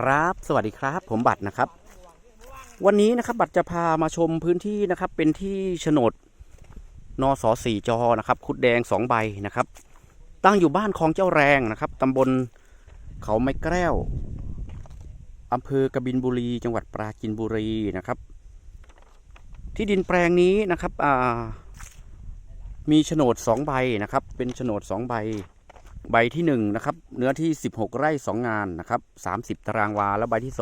ครับ สวัสดีครับ ผมบัตรนะครับ วันนี้นะครับบัตรจะพามาชมพื้นที่นะครับ เป็นที่โฉนดนสสี่จอนะครับ คุดแดงสองใบนะครับ ตั้งอยู่บ้านคลองเจ้าแรงนะครับตำบลเขาไม้แก้วอำเภอกบินบุรี จังหวัดปราจีนบุรีนะครับ ที่ดินแปลงนี้นะครับมีโฉนดสองใบนะครับ เป็นโฉนดสองใบ ใบที่หนึ่งนะครับเนื้อที่ 16 ไร่ 2 งานนะครับ30 ตารางวา แล้วใบที่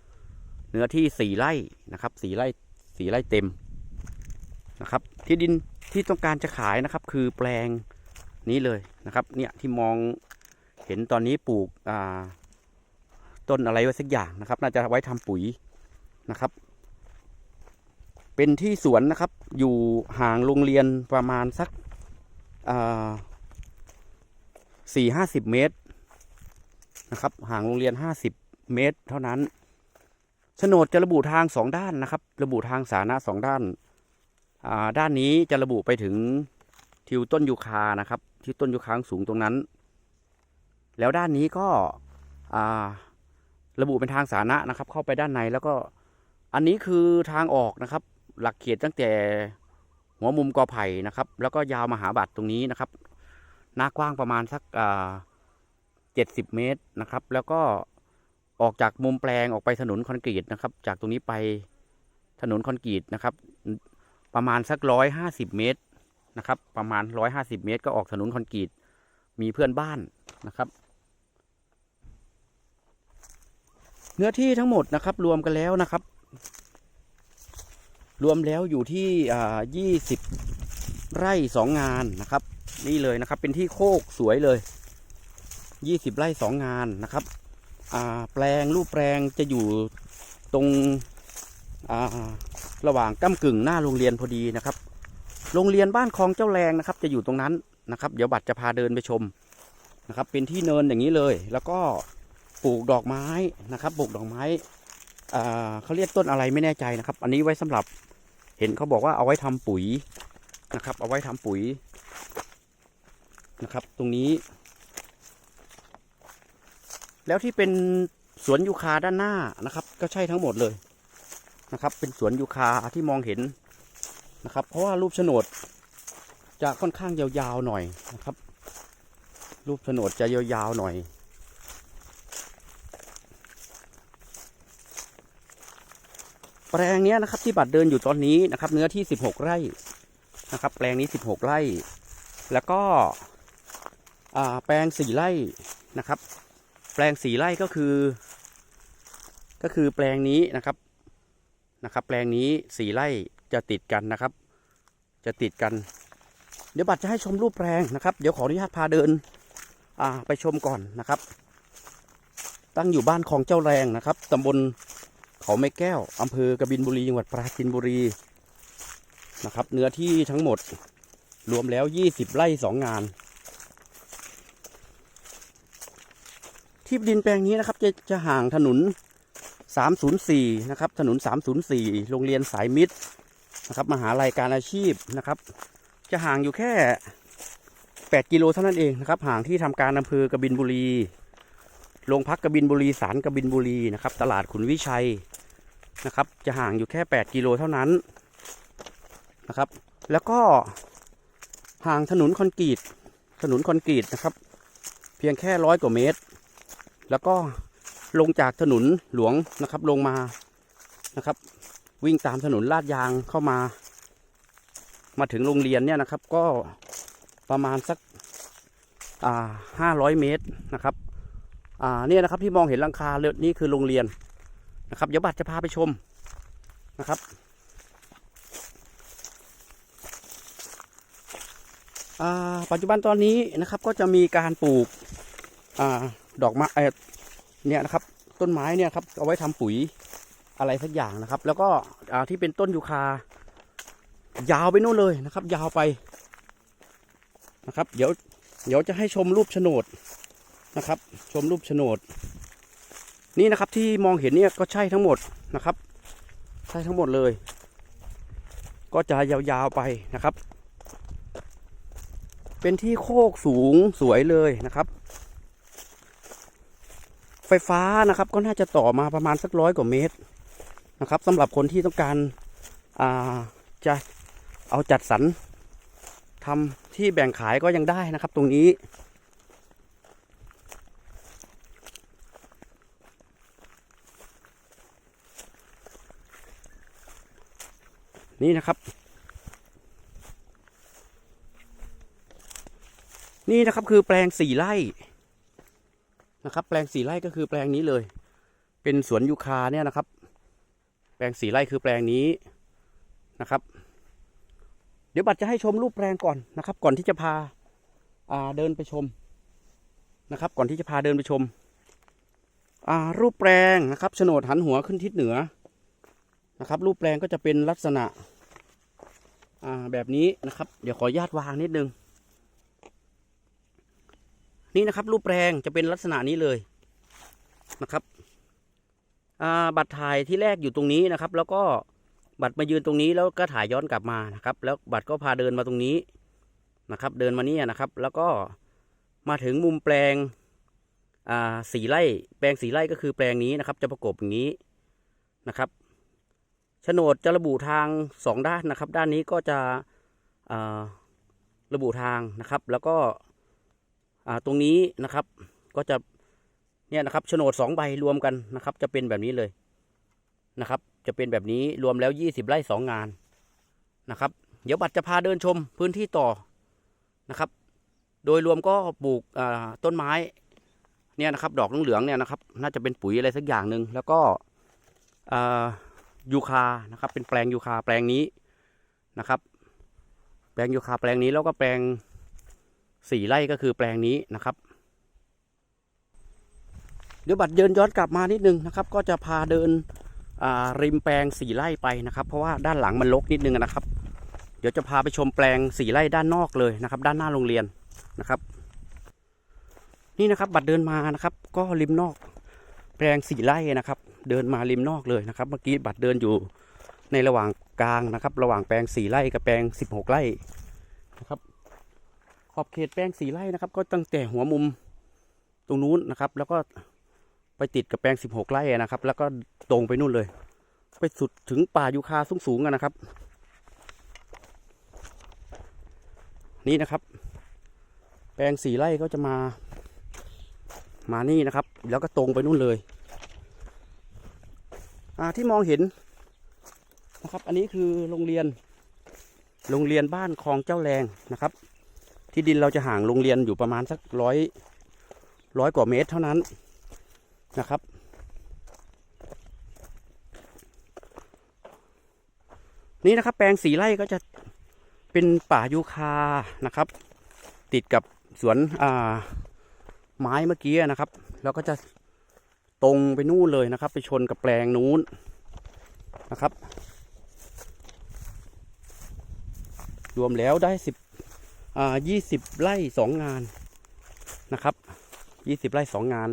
2 เนื้อที่ 4 ไร่นะครับ4ไร่4ไร่เต็มนะครับ ที่ดินที่ต้องการจะขายนะครับ คือแปลงนี้เลยนะครับ เนี่ยที่มองเห็นตอนนี้ปลูกต้นอะไรไว้สักอย่างนะครับ น่าจะไว้ทำปุ๋ยนะครับ เป็นที่สวนนะครับ อยู่ห่างโรงเรียนประมาณสักอ่า สี่ห้าสิบเมตรนะครับ ห่างโรงเรียนห้าสิบเมตร เท่านั้นโฉนดจะระบุทางสองด้านนะครับ ระบุทางสาธารณะสองด้านาด้านนี้จะระบุไปถึงทิวต้นยูคานะครับ ที่ต้นยูคาสูงตรงนั้น แล้วด้านนี้ก็ระบุเป็นทางสาธารณะนะครับ เข้าไปด้านในแล้วก็อันนี้คือทางออกนะครับ หลักเขตตั้งแต่หัวมุมกอไผ่นะครับ แล้วก็ยาวมาหาบัตรตรงนี้นะครับ หน้ากว้างประมาณสักเจ็ดสิบเมตรนะครับ แล้วก็ออกจากมุมแปลงออกไปถนนคอนกรีตนะครับ จากตรงนี้ไปถนนคอนกรีตนะครับ ประมาณสักร้อยห้าสิบเมตรนะครับ ประมาณร้อยห้าสิบเมตร ก็ออกถนนคอนกรีตมีเพื่อนบ้านนะครับ เนื้อที่ทั้งหมดนะครับ รวมกันแล้วนะครับ รวมแล้วอยู่ที่ยี่สิบไร่สองงานนะครับ นี่เลยนะครับ เป็นที่โคกสวยเลย20ไร่สองงานนะครับแปลงรูปแปลงจะอยู่ตรงระหว่างก้ากึ่งหน้าโรงเรียนพอดีนะครับ โรงเรียนบ้านคลองเจ้าแรงนะครับ จะอยู่ตรงนั้นนะครับ เดี๋ยวบัตรจะพาเดินไปชมนะครับ เป็นที่เนินอย่างนี้เลย แล้วก็ปลูกดอกไม้นะครับ ปลูกดอกไม้เขาเรียกต้นอะไรไม่แน่ใจนะครับ อันนี้ไว้สำหรับเห็นเขาบอกว่าเอาไว้ทำปุ๋ยนะครับ เอาไว้ทำปุ๋ย นะครับ ตรงนี้ แล้วที่เป็นสวนยูคาด้านหน้านะครับ ก็ใช่ทั้งหมดเลยนะครับ เป็นสวนยูคาที่มองเห็นนะครับ เพราะว่ารูปโฉนดจะค่อนข้างยาวๆหน่อยนะครับ รูปโฉนดจะยาวๆหน่อย แปลงนี้นะครับที่บัตรเดินอยู่ตอนนี้นะครับ เนื้อที่ 16 ไร่นะครับ แปลงนี้ 16 ไร่ แล้วก็ แปลงสี่ไร่นะครับ แปลงสี่ไร่ก็คือ ก็คือแปลงนี้นะครับนะครับ แปลงนี้สี่ไร่จะติดกันนะครับ จะติดกัน เดี๋ยวบัตรจะให้ชมรูปแปลงนะครับ เดี๋ยวขออนุญาตพาเดินอ่าไปชมก่อนนะครับ ตั้งอยู่บ้านคลองเจ้าแรงนะครับตำบลเขาไม้แก้วอำเภอกบินบุรีจังหวัดปราจีนบุรีนะครับ เนื้อที่ทั้งหมดรวมแล้ว 20 ไร่สองงาน ที่ดินแปลงนี้นะครับ จะจะห่างถนน 304 นะครับ ถนน 304 โรงเรียนสายมิตรนะครับมหาลัยการอาชีพนะครับ จะห่างอยู่แค่ 8 กิโลเท่านั้นเองนะครับ ห่างที่ทำการอำเภอกบินบุรีโรงพักกบินบุรีศาลกบินบุรีนะครับ ตลาดขุนวิชัยนะครับ จะห่างอยู่แค่ 8 กิโลเท่านั้นนะครับ แล้วก็ห่างถนนคอนกรีตถนนคอนกรีตนะครับ เพียงแค่ร้อยกว่าเมตร แล้วก็ลงจากถนนหลวงนะครับ ลงมานะครับ วิ่งตามถนนลาดยางเข้ามา มาถึงโรงเรียนเนี่ยนะครับ ก็ประมาณสักอ่าห้าร้อยเมตรนะครับอ่าเนี่ยนะครับที่มองเห็นลังคาเลยนี่คือโรงเรียนนะครับเดี๋ยวบัตรจะพาไปชมนะครับปัจจุบันตอนนี้นะครับก็จะมีการปลูกอ่า ดอกไม้เนี่ยนะครับ ต้นไม้เนี่ยครับเอาไว้ทำปุ๋ยอะไรสักอย่างนะครับ แล้วก็ที่เป็นต้นยูคายาวไปนู่นเลยนะครับ ยาวไปนะครับ เดี๋ยวเดี๋ยวจะให้ชมรูปโฉนดนะครับ ชมรูปโฉนด นี่นะครับที่มองเห็นเนี่ยก็ใช่ทั้งหมดนะครับ ใช่ทั้งหมดเลย ก็จะยาวๆไปนะครับ เป็นที่โคกสูงสวยเลยนะครับ ไฟฟ้านะครับ ก็น่าจะต่อมาประมาณสักร้อยกว่าเมตรนะครับสำหรับคนที่ต้องการาจะเอาจัดสรรทำที่แบ่งขายก็ยังได้นะครับ ตรงนี้ นี่นะครับ นี่นะครับคือแปลงสี่ไร่ นะครับ แปลงสี่ไร่ก็คือแปลงนี้เลย เป็นสวนยูคาเนี่ยนะครับ แปลงสี่ไร่คือแปลงนี้นะครับ เดี๋ยวบัตรจะให้ชมรูปแปลงก่อนนะครับ ก่อนที่จะพาาเดินไปชมนะครับ ก่อนที่จะพาเดินไปชมรูปแปลงนะครับโฉนดหันหัวขึ้นทิศเหนือนะครับ รูปแปลงก็จะเป็นลักษณะแบบนี้นะครับ เดี๋ยวขออนุญาตวางนิดนึง นี่นะครับ รูปแปลงจะเป็นลักษณะนี้เลยนะครับบัตรถ่ายที่แรกอยู่ตรงนี้นะครับ แล้วก็บัตรมายืนตรงนี้แล้วก็ถ่ายย้อนกลับมานะครับ แล้วบัตรก็พาเดินมาตรงนี้นะครับ เดินมาเนี่ยนะครับ แล้วก็มาถึงมุมแปลงสีไร่แปลงสีไร่ก็คือแปลงนี้นะครับ จะประกบอย่างนี้นะครับโฉนดจะระบุทางสองด้านนะครับ ด้านนี้ก็จะระบุทางนะครับ แล้วก็ อ่าตรงนี้นะครับ ก็จะเนี่ยนะครับโฉนดสองใบรวมกันนะครับ จะเป็นแบบนี้เลยนะครับ จะเป็นแบบนี้รวมแล้วยี่สิบไร่สองงานนะครับ เดี๋ยวบัตรจะพาเดินชมพื้นที่ต่อนะครับ โดยรวมก็ปลูกอ่าต้นไม้เนี่ยนะครับ ดอกเหลืองเนี่ยนะครับ น่าจะเป็นปุ๋ยอะไรสักอย่างหนึ่งแล้วก็อ่ายูคานะครับ เป็นแปลงยูคาแปลงนี้นะครับ แปลงยูคาแปลงนี้แล้วก็แปลง สี่ไร่ก็คือแปลงนี้นะครับ เดี๋ยวบัตรเดินย้อนกลับมานิดนึงนะครับ ก็จะพาเดินริมแปลงสี่ไร่ไปนะครับ เพราะว่าด้านหลังมันรกนิดนึงนะครับ เดี๋ยวจะพาไปชมแปลงสี่ไร่ด้านนอกเลยนะครับ ด้านหน้าโรงเรียนนะครับนี่นะครับบัตรเดินมานะครับ ก็ริมนอก แปลงสี่ไร่นะครับ เดินมาริมนอกเลยนะครับ เมื่อกี้บัตรเดินอยู่ในระหว่างกลางนะครับ ระหว่างแปลงสี่ไร่กับแปลงสิบหกไร่นะครับ อบเขตแปลงสีไร่นะครับ ก็ตั้งแต่หัวมุมตรงนู้นนะครับ แล้วก็ไปติดกับแปลงสิบหกไร่นะครับ แล้วก็ตรงไปนู่นเลย ไปสุดถึงป่ายูคาสูงสูงๆกันนะครับ นี่นะครับ แปลงสีไร่ก็จะมา มานี่นะครับ แล้วก็ตรงไปนู่นเลย อ่าที่มองเห็นนะครับ อันนี้คือโรงเรียน โรงเรียนบ้านคลองเจ้าแรงนะครับ ที่ดินเราจะห่างโรงเรียนอยู่ประมาณสักร้อยร้อยกว่าเมตรเท่านั้นนะครับ นี่นะครับแปลงสีไร่ก็จะเป็นป่ายูคานะครับ ติดกับสวนอ่าไม้เมื่อกี้นะครับ แล้วก็จะตรงไปนู่นเลยนะครับ ไปชนกับแปลงนู้นนะครับ รวมแล้วได้สิบ ยี่สิบไร่สองงานนะครับยี่สิบไร่สองงาน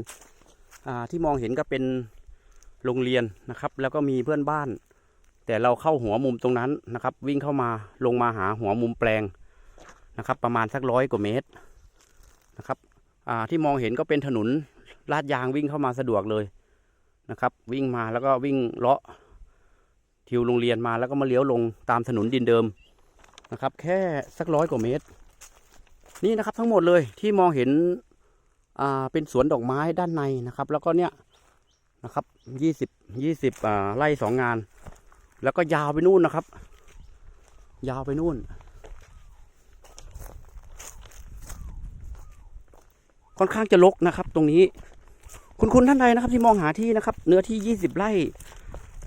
าที่มองเห็นก็เป็นโรงเรียนนะครับ แล้วก็มีเพื่อนบ้าน แต่เราเข้าหัวมุมตรงนั้นนะครับ วิ่งเข้ามาลงมาหาหัวมุมแปลงนะครับ ประมาณสักร้อยกว่าเมตรนะครับที่มองเห็นก็เป็นถนนลาดยางวิ่งเข้ามาสะดวกเลยนะครับ วิ่งมาแล้วก็วิ่งเลาะทิวโรงเรียนมาแล้วก็มาเลี้ยวลงตามถนนดินเดิมนะครับ แค่สักร้อยกว่าเมตร นี่นะครับทั้งหมดเลยที่มองเห็นอ่าเป็นสวนดอกไม้ด้านในนะครับ แล้วก็เนี่ยนะครับยี่สิบยี่สิบอ่าไร่สองงาน แล้วก็ยาวไปนู่นนะครับ ยาวไปนู่น ค่อนข้างจะรกนะครับ ตรงนี้ คุณคุณท่านใดนะครับ ที่มองหาที่นะครับ เนื้อที่ยี่สิบไร่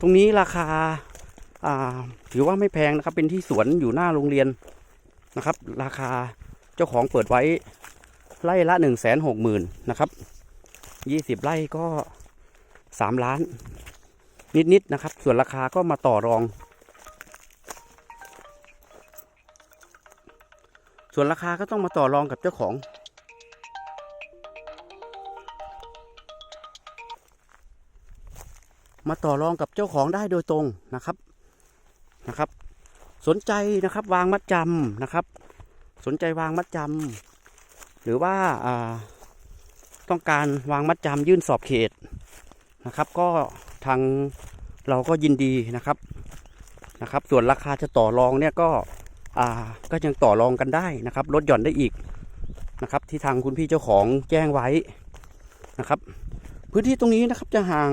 ตรงนี้ราคาอ่าถือว่าไม่แพงนะครับ เป็นที่สวนอยู่หน้าโรงเรียนนะครับ ราคา เจ้าของเปิดไว้ไร่ละหนึ่งแสนหกหมื่นนะครับยี่สิบไร่ก็สามล้าน นิดๆนะครับ ส่วนราคาก็มาต่อรอง ส่วนราคาก็ต้องมาต่อรองกับเจ้าของ มาต่อรองกับเจ้าของได้โดยตรงนะครับนะครับ สนใจนะครับวางมัดจำนะครับ นใจวางมัดจำหรือว่าต้องการวางมัดจำยื่นสอบเขตนะครับ ก็ทางเราก็ยินดีนะครับนะครับ ส่วนราคาจะต่อรองเนี่ยก็ก็ยังต่อรองกันได้นะครับลดหย่อนได้อีกนะครับ ที่ทางคุณพี่เจ้าของแจ้งไว้นะครับ พื้นที่ตรงนี้นะครับจะห่าง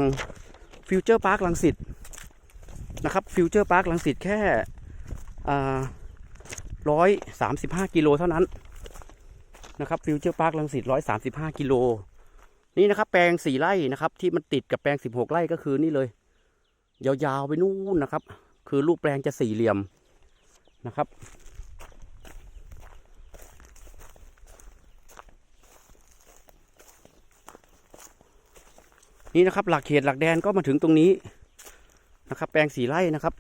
ฟิวเจอร์พาร์คลังสิตนะครับฟิวเจอร์พาร์คลังสิตแค่ ร้อยสามสิบห้ากิโลเท่านั้นนะครับฟิวเจอร์พาร์คลังสิตร้อยสามสิบห้ากิโลนี่นะครับ แปลงสี่ไร่นะครับ ที่มันติดกับแปลงสิบหกไร่ก็คือนี่เลย ยาวๆไปนู่นนะครับ คือรูปแปลงจะสี่เหลี่ยมนะครับนี่นะครับหลักเขตหลักแดนก็มาถึงตรงนี้นะครับ แปลงสีไร่นะครับ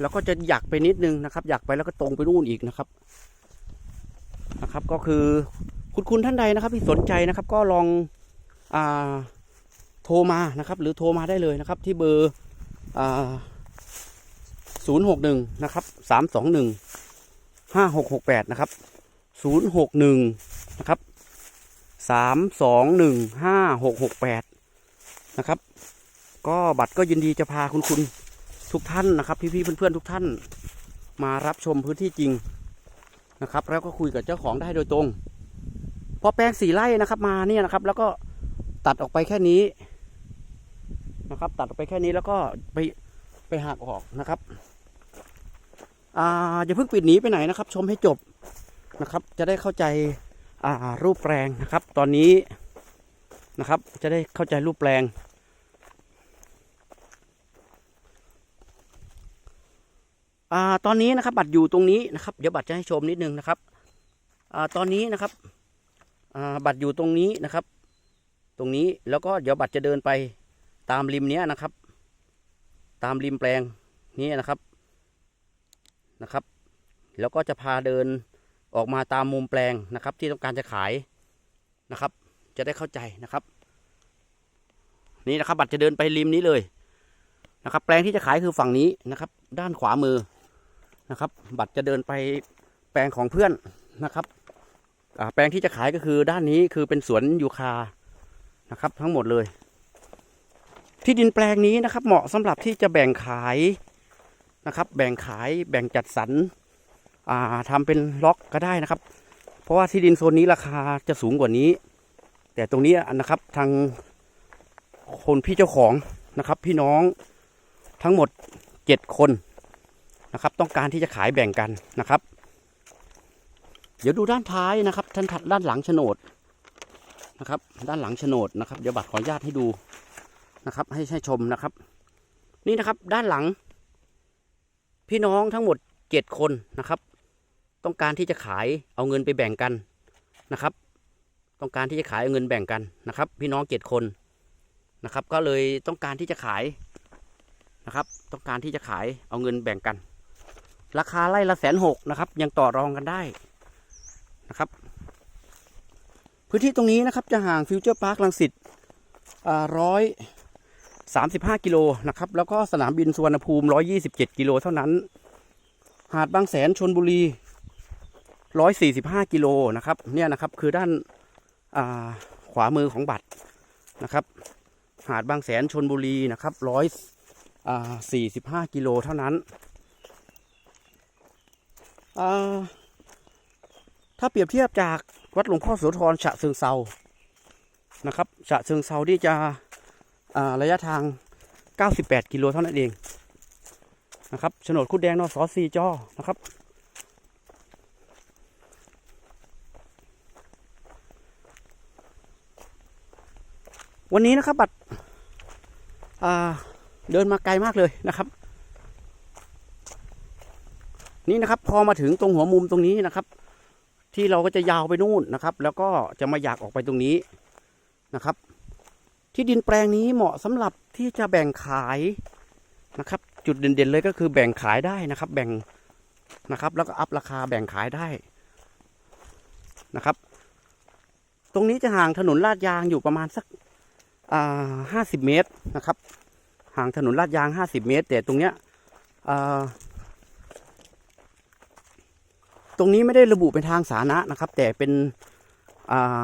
แล้วก็จะหยักไปนิดนึงนะครับหยักไปแล้วก็ตรงไปนู่นอีกนะครับนะครับ ก็คือคุณคุณท่านใดนะครับที่สนใจนะครับ ก็ลองอ่าโทรมานะครับ หรือโทรมาได้เลยนะครับ ที่เบอร์อ่าศูนย์หกหนึ่งนะครับสามสองหนึ่งห้าหกหกแปดนะครับศูนย์หกหนึ่งนะครับสามสองหนึ่งห้าหกหกแปดนะครับ ก็บัตรก็ยินดีจะพาคุณคุณ ทุกท่านนะครับ พี่ๆเพื่อนๆทุกท่านมารับชมพื้นที่จริงนะครับ แล้วก็คุยกับเจ้าของได้โดยตรง พอแปลงสี่ไร่นะครับมาเนี่ยนะครับ แล้วก็ตัดออกไปแค่นี้นะครับ ตัดออกไปแค่นี้แล้วก็ไปไปหักออกนะครับอ่าอย่าเพิ่งปิดหนีไปไหนนะครับ ชมให้จบนะครับ จะได้เข้าใจอ่ารูปแปลงนะครับ ตอนนี้นะครับ จะได้เข้าใจรูปแปลง อ่าตอนนี้นะครับ บัตรอยู่ตรงนี้นะครับ เดี๋ยวบัตรจะให้ชมนิดนึงนะครับอ่าตอนนี้นะครับอ่าบัตรอยู่ตรงนี้นะครับ ตรงนี้แล้วก็เดี๋ยวบัตรจะเดินไปตามริมเนี้ยนะครับ ตามริมแปลงนี้นะครับนะครับ แล้วก็จะพาเดินออกมาตามมุมแปลงนะครับ ที่ต้องการจะขายนะครับ จะได้เข้าใจนะครับ นี่นะครับ บัตรจะเดินไปริมนี้เลยนะครับ แปลงที่จะขายคือฝั่งนี้นะครับ ด้านขวามือ นะครับ บัตรจะเดินไปแปลงของเพื่อนนะครับแปลงที่จะขายก็คือด้านนี้คือเป็นสวนยูคานะครับ ทั้งหมดเลย ที่ดินแปลงนี้นะครับ เหมาะสำหรับที่จะแบ่งขายนะครับ แบ่งขายแบ่งจัดสรรอ่าทำเป็นล็อกก็ได้นะครับ เพราะว่าที่ดินโซนนี้ราคาจะสูงกว่านี้ แต่ตรงนี้นะครับทางคนพี่เจ้าของนะครับ พี่น้องทั้งหมดเจ็ดคน นะครับ ต้องการที่จะขายแบ่งกันนะครับ เดี๋ยวดูด้านท้ายนะครับท่านถัดด้านหลังโฉนดนะครับ ด้านหลังโฉนดนะครับ เดี๋ยวบัตรขออนุญาตให้ดูนะครับ ให้ให้ชมนะครับ นี่นะครับด้านหลัง พี่น้องทั้งหมดเจ็ดคนนะครับ ต้องการที่จะขายเอาเงินไปแบ่งกันนะครับ ต้องการที่จะขายเอาเงินแบ่งกันนะครับ พี่น้องเจ็ดคนนะครับ ก็เลยต้องการที่จะขายนะครับ ต้องการที่จะขายเอาเงินแบ่งกัน ราคาไร่ละแสนหกนะครับ ยังต่อรองกันได้นะครับ พื้นที่ตรงนี้นะครับจะห่างฟิวเจอร์พาร์คลังสิตร้อยสามสิบห้ากิโลนะครับ แล้วก็สนามบินสุวรรณภูมิร้อยยี่สิบเจ็ดกิโลเท่านั้น หาดบางแสนชนบุรีร้อยสี่สิบห้ากิโลนะครับ เนี่ยนะครับคือด้านขวามือของบัตรนะครับ หาดบางแสนชนบุรีนะครับร้อยสี่สิบห้ากิโลเท่านั้น ถ้าเปรียบเทียบจากวัดหลวงพ่อโสธรฉะเชิงเซานะครับฉะเชิงเซาที่จะระยะทาง 98 กิโลเท่านั้นเองนะครับโฉนดคุดแดงนอสอซีจอนะครับ วันนี้นะครับบัตรเดินมาไกลมากเลยนะครับ นี่นะครับพอมาถึงตรงหัวมุมตรงนี้นะครับ ที่เราก็จะยาวไปนู่นนะครับ แล้วก็จะมาอยากออกไปตรงนี้นะครับ ที่ดินแปลงนี้เหมาะสำหรับที่จะแบ่งขายนะครับ จุดเด่นๆเลยก็คือแบ่งขายได้นะครับ แบ่งนะครับ แล้วก็อัพราคาแบ่งขายได้นะครับ ตรงนี้จะห่างถนนลาดยางอยู่ประมาณสักห้าสิบเมตรนะครับ ห่างถนนลาดยางห้าสิบเมตร แต่ตรงเนี้ย ตรงนี้ไม่ได้ระบุเป็นทางสาธารณะนะครับ แต่เป็นอ่า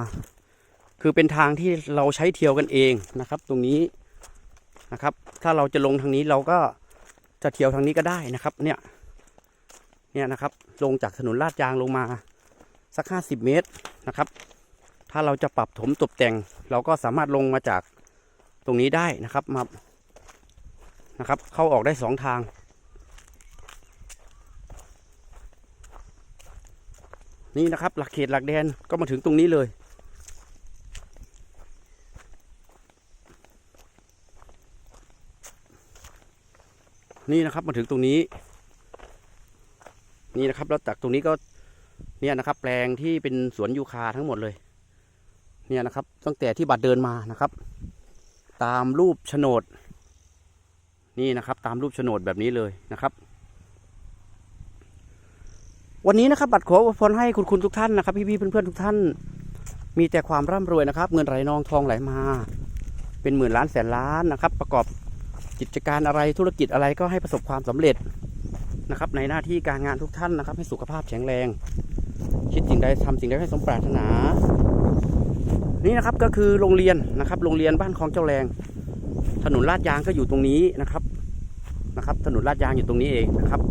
คือเป็นทางที่เราใช้เที่ยวกันเองนะครับ ตรงนี้นะครับ ถ้าเราจะลงทางนี้เราก็จะเที่ยวทางนี้ก็ได้นะครับ เนี่ยเนี่ยนะครับ ลงจากถนนลาดยางลงมาสักห้าสิบเมตรนะครับ ถ้าเราจะปรับถมตกแต่ง เราก็สามารถลงมาจากตรงนี้ได้นะครับมานะครับ เข้าออกได้สองทาง นี่นะครับ หลักเขตหลักแดนก็มาถึงตรงนี้เลย นี่นะครับมาถึงตรงนี้ นี่นะครับแล้วจากตรงนี้ก็เนี่ยนะครับ แปลงที่เป็นสวนยูคาทั้งหมดเลย เนี่ยนะครับ ตั้งแต่ที่บัตรเดินมานะครับ ตามรูปโฉนด นี่นะครับ ตามรูปโฉนดแบบนี้เลยนะครับ วันนี้นะครับบัตรขออวยพรให้คุณคุณทุกท่านนะครับ พี่ๆเพื่อนๆทุกท่าน มีแต่ความร่ำรวยนะครับ เงินไหลนองทองไหลมา เป็นหมื่นล้านแสนล้านนะครับ ประกอบกิจการอะไรธุรกิจอะไรก็ให้ประสบความสำเร็จนะครับ ในหน้าที่การงานทุกท่านนะครับ ให้สุขภาพแข็งแรง คิดสิ่งใดทำสิ่งใดให้สมปรารถนา นี่นะครับก็คือโรงเรียนนะครับ โรงเรียนบ้านคลองเจ้าแรง ถนนลาดยางก็อยู่ตรงนี้นะครับนะครับ ถนนลาดยางอยู่ตรงนี้เองนะครับ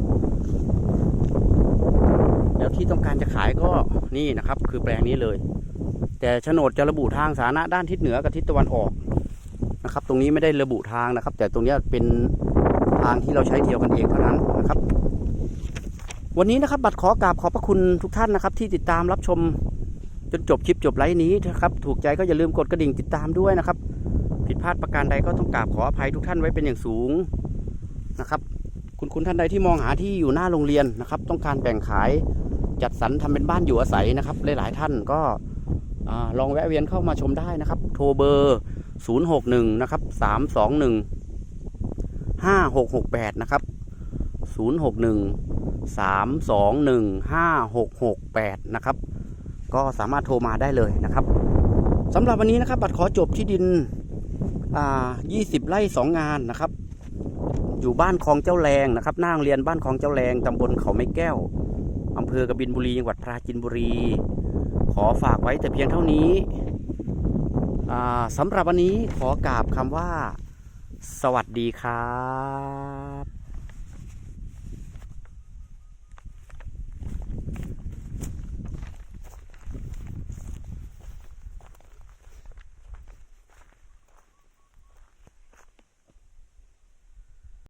ที่ต้องการจะขายก็นี่นะครับ คือแปลงนี้เลย แต่โฉนดจะระบุทางสาธารณะด้านทิศเหนือกับทิศตะวันออกนะครับ ตรงนี้ไม่ได้ระบุทางนะครับ แต่ตรงนี้เป็นทางที่เราใช้เที่ยวกันเองเท่านั้นนะครับ วันนี้นะครับ บัตรขอกราบขอบพระคุณทุกท่านนะครับ ที่ติดตามรับชมจนจบคลิปจบไลฟ์นี้นะครับ ถูกใจก็อย่าลืมกดกระดิ่งติดตามด้วยนะครับ ผิดพลาดประการใดก็ต้องกราบขออภัยทุกท่านไว้เป็นอย่างสูงนะครับ คุณคุณท่านใดที่มองหาที่อยู่หน้าโรงเรียนนะครับ ต้องการแบ่งขาย จัดสรรทำเป็นบ้านอยู่อาศัยนะครับหลายๆท่านก็ลองแวะเวียนเข้ามาชมได้นะครับ โทรเบอร์ 061 นะครับ 321 5668 นะครับ 061 321 5668 นะครับ ก็สามารถโทรมาได้เลยนะครับสำหรับวันนี้นะครับ บัตรขอจบที่ดิน 20 ไร่ 2 งานนะครับ อยู่บ้านคลองเจ้าแรงนะครับหน้าโรงเรียนบ้านคลองเจ้าแรงตำบลเขาไม้แก้ว อำเภอกบินบุรีจังหวัดปราจีนบุรี ขอฝากไว้แต่เพียงเท่านี้สำหรับวันนี้ขอกราบคำว่า สวัสดีครับ